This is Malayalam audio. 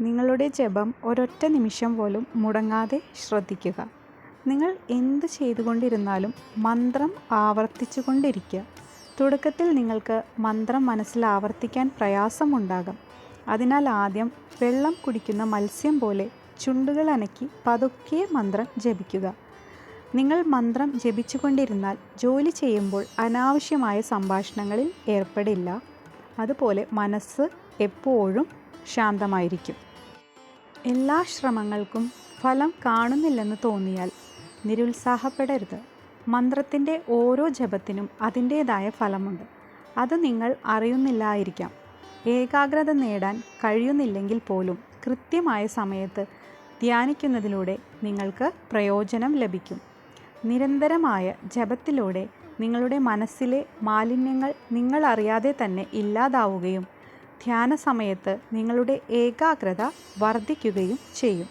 നിങ്ങളുടെ ജപം ഒരൊറ്റ നിമിഷം പോലും മുടങ്ങാതെ ശ്രദ്ധിക്കുക. നിങ്ങൾ എന്ത് ചെയ്തുകൊണ്ടിരുന്നാലും മന്ത്രം ആവർത്തിച്ചു കൊണ്ടിരിക്കുക തുടക്കത്തിൽ നിങ്ങൾക്ക് മന്ത്രം മനസ്സിൽ ആവർത്തിക്കാൻ പ്രയാസമുണ്ടാകാം. അതിനാൽ ആദ്യം വെള്ളം കുടിക്കുന്ന മത്സ്യം പോലെ ചുണ്ടുകൾ അനക്കി പതുക്കെ മന്ത്രം ജപിക്കുക. നിങ്ങൾ മന്ത്രം ജപിച്ചുകൊണ്ടിരുന്നാൽ ജോലി ചെയ്യുമ്പോൾ അനാവശ്യമായ സംഭാഷണങ്ങളിൽ ഏർപ്പെടില്ല. അതുപോലെ മനസ്സ് എപ്പോഴും ശാന്തമായിരിക്കും. എല്ലാ ശ്രമങ്ങൾക്കും ഫലം കാണുന്നില്ലെന്ന് തോന്നിയാൽ നിരുത്സാഹപ്പെടരുത്. മന്ത്രത്തിന്റെ ഓരോ ജപത്തിനും അതിന്റേതായ ഫലമുണ്ട്. അത് നിങ്ങൾ അറിയുന്നില്ലായിരിക്കാം. ഏകാഗ്രത നേടാൻ കഴിയുന്നില്ലെങ്കിൽ പോലും കൃത്യമായ സമയത്ത് ധ്യാനിക്കുന്നതിലൂടെ നിങ്ങൾക്ക് പ്രയോജനം ലഭിക്കും. നിരന്തരമായ ജപത്തിലൂടെ നിങ്ങളുടെ മനസ്സിലെ മാലിന്യങ്ങൾ നിങ്ങൾ അറിയാതെ തന്നെ ഇല്ലാതാവുകയും ധ്യാന സമയത്ത് നിങ്ങളുടെ ഏകാഗ്രത വർദ്ധിക്കുകയും ചെയ്യും.